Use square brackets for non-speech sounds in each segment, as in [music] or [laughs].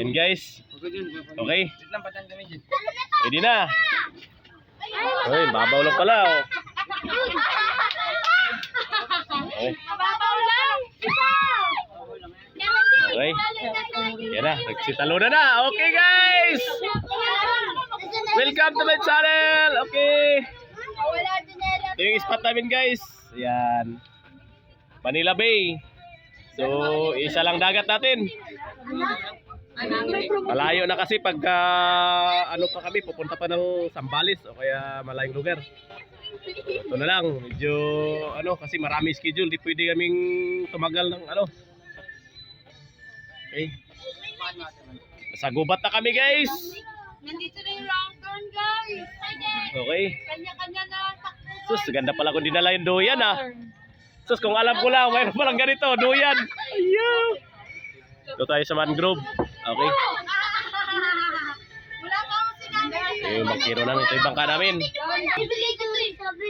Ayan guys. Okay. Pwede na. Uy, babaw lang pala. Oh. Okay. Babaw lang! Okay. Yan na. Nagsitalo na na. Okay guys. Welcome to my channel. Okay. Ito yung spot namin guys. Yan. Manila Bay. So, isa lang dagat natin. Malayo na kasi pagka ano pa kami, pupunta pa ng Sambales o kaya malayong lugar. Ito na lang, medyo ano kasi marami schedule, di pwede kaming tumagal ng ano. Okay. Sa gubat na kami guys. Nandito na yung lantern, guys. Okay. Kanya-kanya na takbo. Sus, ganda pala kung dinala yung duyan ah. Sus, kung alam ko lang, mayroon palang ganito, duyan. Ayaw. Ito tayo sa mangrove. Okay. Wala pa akong sinabi. Ito yung bangkero namin. Ito yung bangka namin. Bibili ko eh, sabi.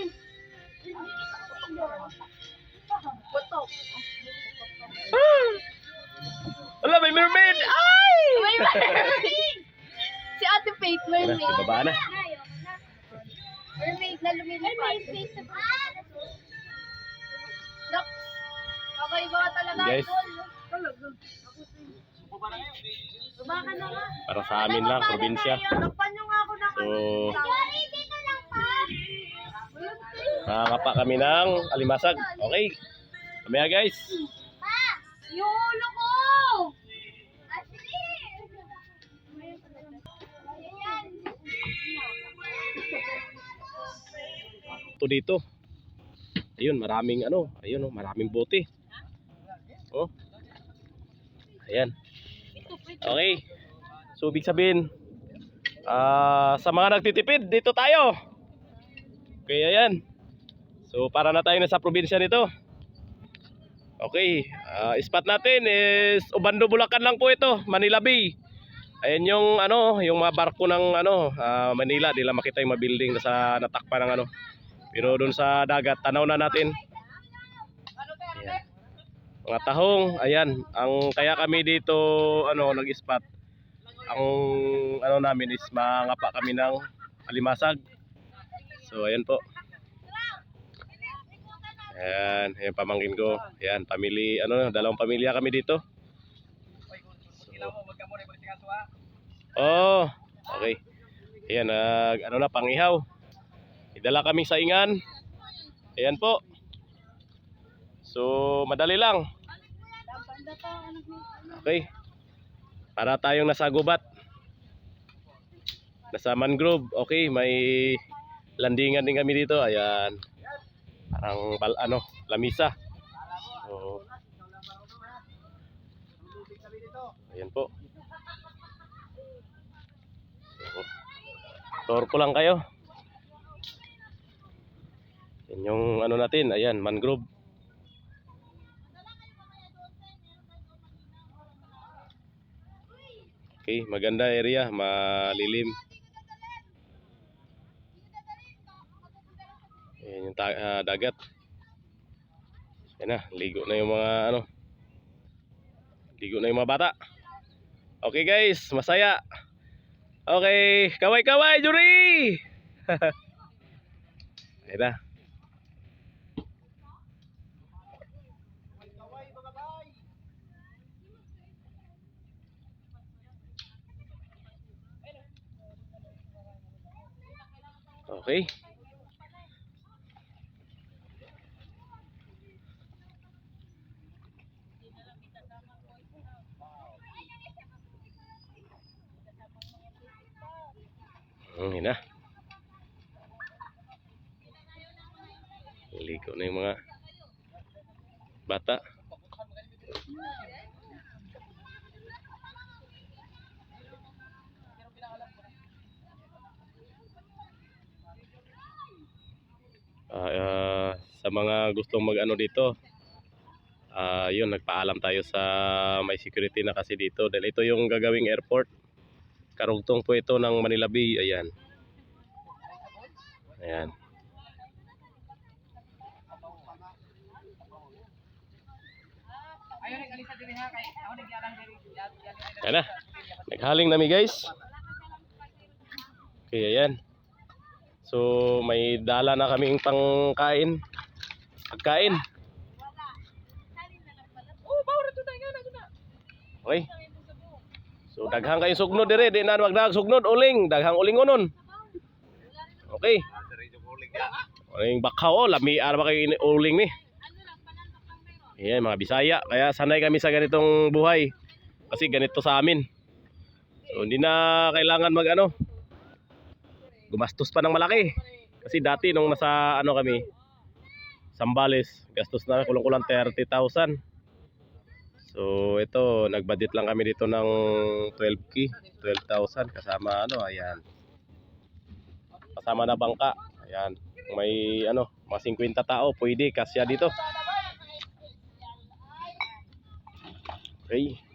Wala, may mermaid! Ay! May mermaid! [laughs] Si Ate Faith, mermaid. sa baba na. Mermaid na lumilipad. Nak, kakaiba ka talaga. Guys. Talaga. Para sa amin lang, probinsya. So, Sorry, dito lang pa. nakakapa kami ng alimasag. Okay. Kamaya guys. Pa! Yung ulo ko! Ito dito. Ayun, maraming ano. Ayun, oh, maraming bote. Oh. Ayan. Okay. So, ibig sabihin, ah sa mga nagtitipid, dito tayo. Okay, ayan. So, para na tayo na sa probinsya nito. Okay, ah, spot natin is Ubando, Bulacan lang po ito, Manila Bay. Ayan yung ano, yung mga barko ng ano, ah, Manila, di lang makita yung mga building na sa natakpan ng ano. Pero doon sa dagat, tanaw na natin. Ayan. Mga tahong, ayan, ang kaya kami dito ano nag-spot. Ang ano namin is mangapa kami ng alimasag. So ayan po. Ayan, ayan pamangkin ko. Ayan, family, ano, dalawang pamilya kami dito. Suha. Oh, okay. Ayan, nag, ano na, pangihaw. Idala kami sa ingan. Ayan po. So, madali lang. Okay. Para tayong nasa gubat. Nasa mangrove. Okay, may landingan din kami dito. Ayan. Parang bal, ano, lamisa. So, ayan po. So, tour ko lang kayo. Yan yung ano natin, ayan, mangrove. Okay, maganda area, malilim. Ayan yung ta- ah, dagat. Ayan na, ligo na yung mga ano. Ligo na yung mga bata. Okay guys, masaya. Okay, kaway-kaway, Juri! Ayan [laughs] na. Okay. Hmm, yun na. Ligo na yung mga bata. Ah, ah, mga gustong mag-ano dito, ah yun, nagpaalam tayo sa may security na kasi dito dahil ito yung gagawing airport. Karugtong po ito ng Manila Bay. Ayan. Ayan. Ayan na. Haling nami guys. Okay, ayan. So, may dala na kaming pangkain. Pagkain. Okay. So, daghang kayo sugnod dire. Di na magdag sugnod. Uling. Daghang uling unon. Okay. Uling bakaw. Oh, lami ara ba kayo uling ni. Ayan, mga Bisaya. Kaya sanay kami sa ganitong buhay. Kasi ganito sa amin. So, hindi na kailangan mag ano. Gumastos pa ng malaki. Kasi dati nung nasa ano kami, Sambales, gastos na kulang-kulang 30,000. So, ito, nagbudget lang kami dito ng 12k, 12,000 kasama ano, ayan. Kasama na bangka. Ayan. May ano, mga 50 tao, pwede kasya dito. Okay.